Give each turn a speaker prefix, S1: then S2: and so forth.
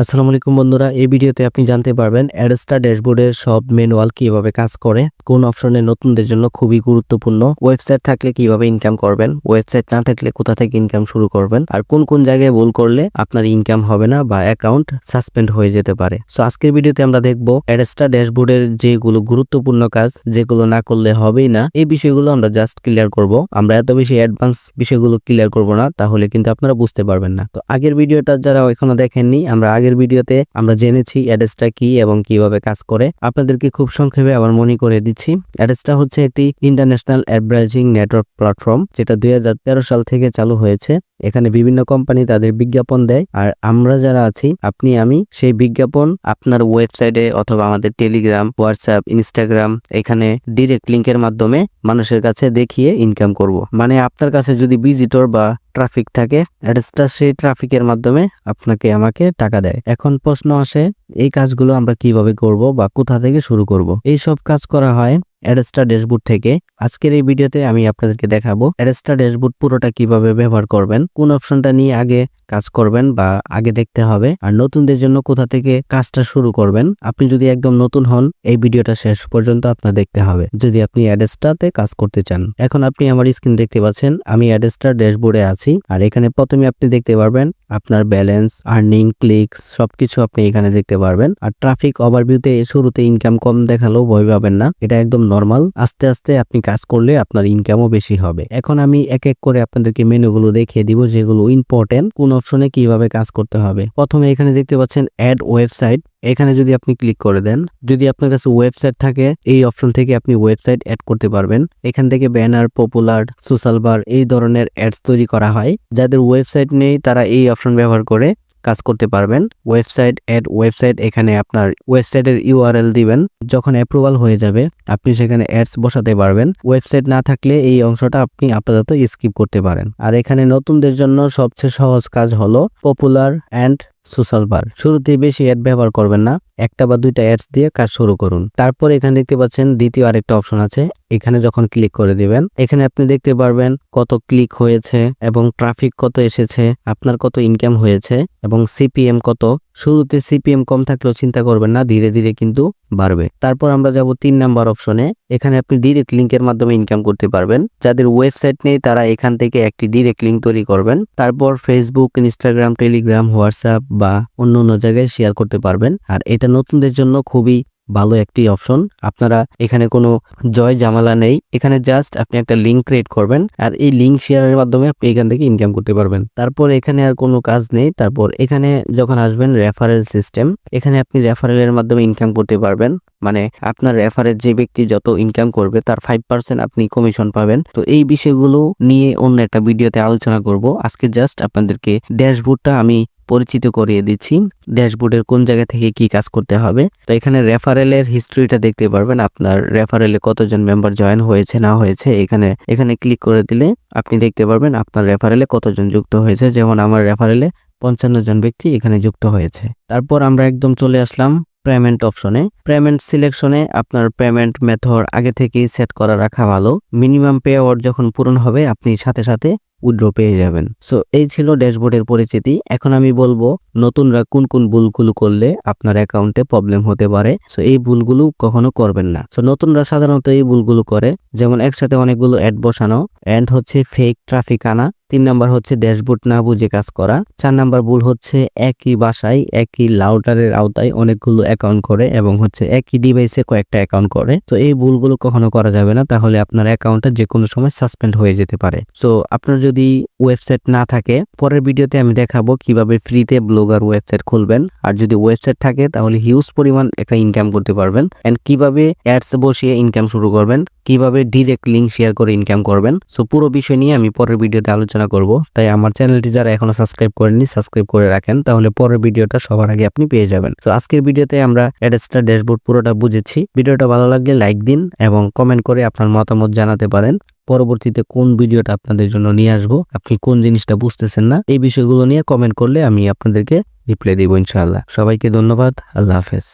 S1: আসসালামু আলাইকুম বন্ধুরা, এই ভিডিওতে আপনি জানতে পারবেন অ্যাডস্টার ড্যাশবোর্ডের সব ম্যানুয়াল কীভাবে কাজ করে, কোন অপশনে নতুনদের জন্য খুবই গুরুত্বপূর্ণ, ওয়েবসাইট থাকলে কীভাবে ইনকাম করবেন, ওয়েবসাইট না থাকলে কোথা থেকে ইনকাম শুরু করবেন, আর কোন কোন জায়গায় ভুল করলে আপনার ইনকাম হবে না বা অ্যাকাউন্ট সাসপেন্ড হয়ে যেতে পারে। সো আজকের ভিডিওতে আমরা দেখব অ্যাডস্টার ড্যাশবোর্ডের যেগুলো গুরুত্বপূর্ণ কাজ, যেগুলো না করলে হবেই না, এই বিষয়গুলো আমরা জাস্ট ক্লিয়ার করব। আমরা এত বেশি অ্যাডভান্স বিষয়গুলো ক্লিয়ার করব না, তাহলে কিন্তু আপনারা বুঝতে পারবেন না। তো আগের ভিডিওটা যারা এখনও দেখেননি, আমরা আগের ভিডিওতে আমরা জেনেছি অ্যাড্রেসটা কি এবং কীভাবে কাজ করে। আপনাদেরকে খুব সংক্ষেপে আবার মনে করে দিচ্ছি। অ্যাড্রেসটা হচ্ছে একটি ইন্টারন্যাশনাল অ্যাডভার্টাইজিং নেটওয়ার্ক প্ল্যাটফর্ম, যেটা দুই হাজার তেরো সাল থেকে চালু হয়েছে। এখানে বিভিন্ন কোম্পানি তাদের বিজ্ঞাপন দেয়। আর আমরা যারা আছি, আপনি, আমি, সেই বিজ্ঞাপন আপনার ওয়েবসাইটে অথবা আমাদের টেলিগ্রাম, হোয়াটসঅ্যাপ, ইনস্টাগ্রাম, এখানে ডিরেক্ট লিঙ্কের মাধ্যমে মানুষের কাছে দেখিয়ে ইনকাম করব। মানে আপনার কাছে যদি ভিজিটর বা ট্রাফিক থাকে অ্যাড্রেসটা সেই ট্রাফিকের মাধ্যমে আপনাকে আমাকে টাকা দেয়। এখন প্রশ্ন আসে, এই কাজগুলো আমরা কীভাবে করব বা কোথা থেকে শুরু করব? এই সব কাজ করা হয় অ্যাডস্টার ড্যাশবোর্ড থেকে। আজকের এই ভিডিওতে আমি আপনাদেরকে দেখাবো অ্যাডস্টার ড্যাশবোর্ড পুরোটা কীভাবে ব্যবহার করবেন। কোন অপশনটা নিয়ে আগে কাজ করবেন বা আগে দেখতে হবে। আর নতুনদের জন্য কোথা থেকে কাজটা শুরু করবেন, আপনি যদি একদম নতুন হন, এই ভিডিওটা শেষ পর্যন্ত আপনার দেখতে হবে। যদি আপনি অ্যাডেসটাতে কাজ করতে চান। এখন আপনি আমার স্ক্রিন দেখতে পাচ্ছেন, আমি অ্যাডেস্টার ড্যাশবোর্ডে আছি। আর এখানে প্রথমে আপনি দেখতে পারবেন, আপনার ব্যালেন্স, আর্নিং, ক্লিকস, সবকিছু আপনি এখানে দেখতে পারবেন। আর ট্রাফিক ওভারভিউতে শুরুতে ইনকাম কম দেখালেও ভয় পাবেন না, এটা একদম নর্মাল। আস্তে আস্তে আপনি কাজ করলে আপনার ইনকামও বেশি হবে। এখন আমি এক এক করে আপনাদেরকে মেনুগুলো দেখিয়ে দিব, যেগুলো ইম্পর্টেন্ট কোন অপশনে কীভাবে কাজ করতে হবে। প্রথমে এখানে দেখতে পাচ্ছেন অ্যাড ওয়েবসাইট এখানে যদি আপনি ক্লিক করে দেন, যদি আপনার কাছে ওয়েবসাইট থাকে, এই অপশন থেকে আপনি ওয়েবসাইট অ্যাড করতে পারবেন। এখান থেকে ব্যানার পপুলার সোশ্যাল বার এই ধরনের অ্যাডস তৈরি করা হয়। যাদের ওয়েবসাইট নেই, তারা এই অপশন ব্যবহার করে কাজ করতে পারবেন। ওয়েবসাইট অ্যাড ওয়েবসাইট এখানে আপনার ওয়েবসাইটের ইউআরএল দিবেন। যখন অ্যাপ্রুভাল হয়ে যাবে, আপনি সেখানে অ্যাডস বসাতে পারবেন। ওয়েবসাইট না থাকলে এই অংশটা আপনি আপাতত স্কিপ করতে পারেন। আর এখানে নতুনদের জন্য সবচেয়ে সহজ কাজ হলো পপুলার অ্যান্ড সোশ্যাল বার। শুরুতে বেশি অ্যাড ব্যবহার করবেন না, একটা বা দুইটা অ্যাডস দিয়ে কাজ শুরু করুন। তারপর এখানে দেখতে পাচ্ছেন দ্বিতীয় আরেকটা অপশন আছে, এখানে যখন ক্লিক করে দিবেন, এখানে আপনি দেখতে পারবেন কত ক্লিক হয়েছে এবং ট্রাফিক কত এসেছে, আপনার কত ইনকাম হয়েছে এবং সিপিএম কত শুরুতে সিপিএম কম থাকলেও চিন্তা করবেন না, ধীরে ধীরে কিন্তু বাড়বে। তারপর আমরা যাব তিন নাম্বার অপশনে। এখানে আপনি ডিরেক্ট লিঙ্কের মাধ্যমে ইনকাম করতে পারবেন। যাদের ওয়েবসাইট নেই, তারা এখান থেকে একটি ডিরেক্ট লিঙ্ক তৈরি করবেন। তারপর ফেসবুক ইনস্টাগ্রাম টেলিগ্রাম হোয়াটসঅ্যাপ বা অন্য অন্য জায়গায় শেয়ার করতে পারবেন। আর এটা নতুনদের জন্য খুবই ভালো একটি অপশন। আপনারা এখানে কোনো জয় জামালা নেই। এখানে জাস্ট আপনি একটা লিঙ্ক ক্রিয়েট করবেন আর এই লিঙ্ক শেয়ারের মাধ্যমে আপনি এখান থেকে ইনকাম করতে পারবেন। তারপর এখানে আর কোনো কাজ নেই। তারপর এখানে যখন আসবেন রেফারেল সিস্টেম এখানে আপনি রেফারেলের মাধ্যমে ইনকাম করতে পারবেন। মানে আপনার রেফারের যে ব্যক্তি যত ইনকাম করবে তার ফাইভ পার্সেন্ট আপনি কমিশন পাবেন। তো এই বিষয়গুলো নিয়ে অন্য একটা ভিডিওতে আলোচনা করব। আজকে জাস্ট আপনাদেরকে ড্যাশবোর্ডটা আমি পরিচিত করিয়ে দিচ্ছি ড্যাশবোর্ডের কোন জায়গা থেকে কি কাজ করতে হবে। তো এখানে রেফারেলের হিস্ট্রিটা দেখতে পারবেন, আপনার রেফারেলে কতজন মেম্বার জয়েন হয়েছে, না হয়েছে, এখানে এখানে ক্লিক করে দিলে আপনি দেখতে পারবেন আপনার রেফারেলে কতজন যুক্ত হয়েছে, যেমন আমার রেফারেলে পঞ্চান্ন জন ব্যক্তি এখানে যুক্ত হয়েছে। তারপর আমরা একদম চলে আসলাম পেমেন্ট অপশনে। পেমেন্ট সিলেকশনে আপনার পেমেন্ট মেথড আগে থেকেই সেট করা রাখা ভালো। মিনিমাম পে যখন পূরণ হবে, আপনি সাথে সাথে উইড্রো পেয়ে যাবেন। সো এই ছিল ড্যাশবোর্ডের পরিচিতি। এখন আমি বলব, নতুনরা কোন কোন ভুলগুলো করলে আপনার অ্যাকাউন্টে প্রবলেম হতে পারে। সো এই ভুলগুলো কখনো করবেন না। সো নতুনরা সাধারণত এই ভুলগুলো করে। যেমন একসাথে অনেকগুলো অ্যাড বসানো। অ্যান্ড হচ্ছে ফেক ট্রাফিক আনা। তিন নাম্বার হচ্ছে ড্যাশবোর্ড না বুঝে কাজ করা। চার নাম্বার ভুল হচ্ছে একই বাসায় একই লাউটারের আওতায় অনেকগুলো অ্যাকাউন্ট করে এবং হচ্ছে একই ডিভাইসে কয়েকটা অ্যাকাউন্ট করে। তো এই ভুলগুলো কখনো করা যাবে না, তাহলে আপনার অ্যাকাউন্টটা যে কোনো সময় সাসপেন্ড হয়ে যেতে পারে। সো আপনার যদি ওয়েবসাইট না থাকে, পরের ভিডিওতে আমি দেখাবো কীভাবে ফ্রিতে ব্লগার ওয়েবসাইট খুলবেন। আর যদি ওয়েবসাইট থাকে, তাহলে হিউজ পরিমাণ একটা ইনকাম করতে পারবেন। অ্যান্ড কীভাবে অ্যাডস বসিয়ে ইনকাম শুরু করবেন, কীভাবে ডিরেক্ট লিঙ্ক শেয়ার করে ইনকাম করবেন। সো পুরো বিষয় নিয়ে আমি পরের ভিডিওতে আলোচনা করব। তাই আমার চ্যানেলটি যারা এখনও সাবস্ক্রাইব করেননি, সাবস্ক্রাইব করে রাখেন। তাহলে পরের ভিডিওটা সবার আগে আপনি পেয়ে যাবেন। তো আজকের ভিডিওতে আমরা অ্যাডস্টার ড্যাশবোর্ড পুরোটা বুঝেছি। ভিডিওটা ভালো লাগলে লাইক দিন এবং কমেন্ট করে আপনার মতামত জানাতে পারেন। পরবর্তীতে কোন ভিডিওটা আপনাদের জন্য নিয়ে আসব, আপনি কোন জিনিসটা বুঝতেছেন না, এই বিষয়গুলো নিয়ে কমেন্ট করলে আমি আপনাদেরকে রিপ্লাই দিব ইনশাআল্লাহ। সবাইকে ধন্যবাদ। আল্লাহ হাফেজ।